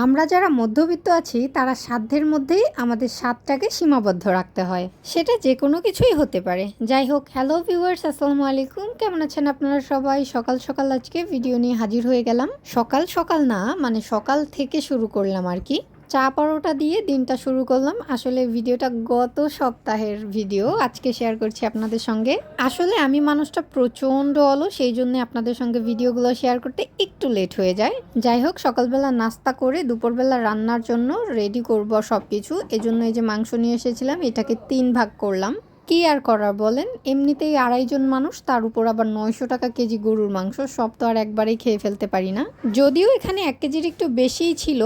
আমরা যারা মধ্যবিত্ত আছি, তারা সাধ্যের মধ্যেই আমাদের স্বাদটাকে সীমাবদ্ধ রাখতে হয়। সেটা যে কোনো কিছুই হতে পারে। যাই হোক হ্যালো ভিউয়ার্স আসসালামু আলাইকুম। কেমন আছেন আপনারা সবাই? সকাল সকাল আজকে ভিডিও নিয়ে হাজির হয়ে গেলাম। সকাল সকাল না মানে সকাল থেকে শুরু করলাম আর কি। চা পরোটা দিয়ে দিনটা শুরু করলাম। আসলে ভিডিওটা গত সপ্তাহের ভিডিও। আজকে শেয়ার করছি আপনাদের সঙ্গে। আসলে আমি মানুষটা প্রচণ্ড অলো সেই জন্য আপনাদের সঙ্গে ভিডিওগুলো শেয়ার করতে একটু লেট হয়ে যায়। যাই হোক, সকালবেলা নাস্তা করে দুপুরবেলা রান্নার জন্য রেডি করব সব কিছু এজন্য এই যে মাংস নিয়ে এসেছিলাম, এটাকে তিন ভাগ করলাম। কি আর করার বলেন? এমনিতেই আড়াইজন মানুষ, তার উপর আবার নয়শো টাকা কেজি গরুর মাংস, সব তো আর একবারেই খেয়ে ফেলতে পারি না। যদিও এখানে এক কেজির একটু বেশিই ছিল,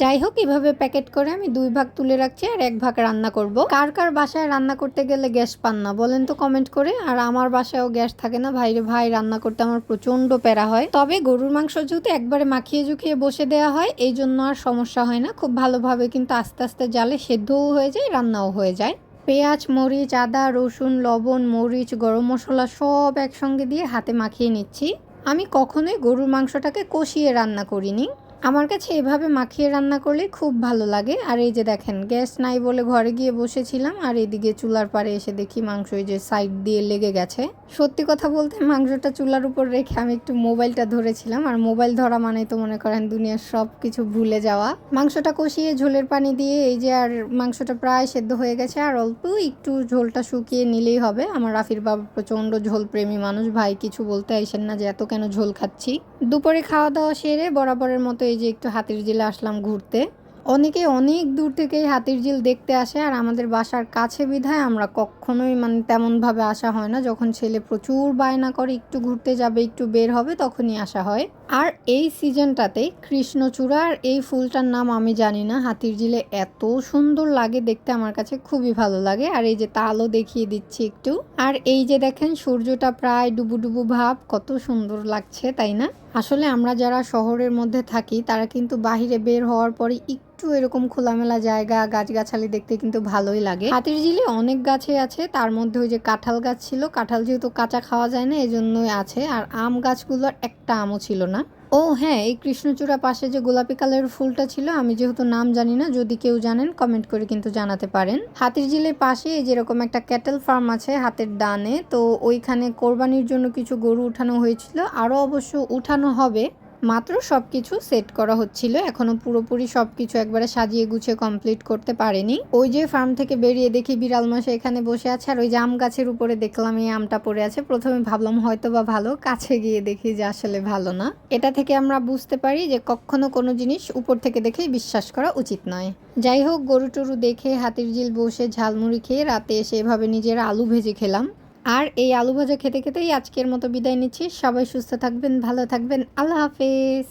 যাই হোক এভাবে প্যাকেট করে আমি দুই ভাগ তুলে রাখছি আর এক ভাগ রান্না করব। কার কার বাসায় রান্না করতে গেলে গ্যাস পান না, বলেন তো কমেন্ট করে। আর আমার বাসায়ও গ্যাস থাকে না ভাইরে ভাই, রান্না করতে আমার প্রচণ্ড প্যারা হয়। তবে গরুর মাংস যেহেতু একবারে মাখিয়ে জুখিয়ে বসে দেওয়া হয় এই জন্য আর সমস্যা হয় না। খুব ভালোভাবে কিন্তু আস্তে আস্তে জালে সেদ্ধও হয়ে যায়, রান্নাও হয়ে যায়। পেঁয়াজ, মরিচ, আদা, রসুন, লবণ, মরিচ, গরম মশলা সব একসঙ্গে দিয়ে হাতে মাখিয়ে নিচ্ছি। আমি কখনোই গরুর মাংসটাকে কষিয়ে রান্না করিনি। আমার কাছে এভাবে মাখিয়ে রান্না করলে খুব ভালো লাগে। আর এই যে দেখেন, গ্যাস নাই বলে ঘরে গিয়ে বসেছিলাম আর এদিকে চুলার পাড়ে এসে দেখি মাংস এই যে সাইড দিয়ে লেগে গেছে। সত্যি কথা বলতে মাংসটা চুলার উপর রেখে আমি একটু মোবাইলটা ধরেছিলাম। আর মোবাইল ধরা মানে তো মনে করেন দুনিয়ার সব কিছু ভুলে যাওয়া। মাংসটা কষিয়ে ঝোলের পানি দিয়ে এই যে আর মাংসটা প্রায় সেদ্ধ হয়ে গেছে। আর অল্প একটু ঝোলটা শুকিয়ে নিলেই হবে। আমার রাফির বাবা প্রচণ্ড ঝোল প্রেমী মানুষ। ভাই, কিছু বলতে আইসেন না যে এত কেন ঝোল খাচ্ছি। দুপুরে খাওয়া দাওয়া সেরে বরাবরের মতো এই যে একটু হাতির জিলে আসলাম ঘুরতে। অনেকে অনেক দূর থেকেই হাতির ঝিল দেখতে আসে আর আমাদের বাসার কাছে বিধায় আমরা কখনোই মানে তেমনভাবে আসা হয় না। যখন ছেলে প্রচুর বায়না করে, একটু ঘুরতে যাবে, একটু বের হবে, তখনই আসা হয়। আর এই সিজনটাতে কৃষ্ণচূড়া আর এই ফুলটার নাম আমি জানি না। হাতির ঝিলে এত সুন্দর লাগে দেখতে, আমার কাছে খুবই ভালো লাগে। আর এই যে তালও দেখিয়ে দিচ্ছি একটু। আর এই যে দেখেন, সূর্যটা প্রায় ডুবু ডুবু ভাব, কত সুন্দর লাগছে, তাই না? আসলে আমরা যারা শহরের মধ্যে থাকি, তারা কিন্তু বাহিরে বের হওয়ার পরে একটু এরকম খোলামেলা জায়গা, গাছগাছালি দেখতে কিন্তু ভালোই লাগে। হাতির ঝিলে অনেক গাছে আছে, তার মধ্যে ওই যে কাঁঠাল গাছ ছিল। কাঁঠাল যেহেতু কাঁচা খাওয়া যায় না এই জন্যই আছে। আর আম গাছগুলোর একটা আমও ছিল না। ও হ্যাঁ এই কৃষ্ণচূড়া পাশে যে গোলাপি কালারের ফুলটা ছিল, আমি যেহেতু নাম জানি না, যদি কেউ জানেন কমেন্ট করে কিন্তু জানাতে পারেন। হাতির জিলের পাশে যেরকম একটা ক্যাটেল ফার্ম আছে হাতের ডানে, তো ওইখানে কোরবানির জন্য কিছু গরু উঠানো হয়েছিল। আরও অবশ্য উঠানো হবে। মাত্র সব কিছু সেট করা হচ্ছিল। এখনও পুরোপুরি সব কিছু একবারে সাজিয়ে গুছিয়ে কমপ্লিট করতে পারেনি। ওই যে ফার্ম থেকে বেরিয়ে দেখি বিড়াল মাসে এখানে বসে আছে, আর ওই যে আম গাছের উপরে দেখলাম এই আমটা পড়ে আছে। প্রথমে ভাবলাম হয়তো বা ভালো, কাছে গিয়ে দেখি যে আসলে ভালো না। এটা থেকে আমরা বুঝতে পারি যে কখনো কোনো জিনিস উপর থেকে দেখেই বিশ্বাস করা উচিত নয়। যাই হোক, গরু টরু দেখে হাতির ঝিল বসে ঝালমুড়ি খেয়ে রাতে এসে এভাবে নিজের আলু ভেজে খেলাম। আর এই আলু ভাজা খেতে খেতেই আজকের মতো বিদায় নিচ্ছি। সবাই সুস্থ থাকবেন, ভালো থাকবেন। আল্লাহ হাফেজ।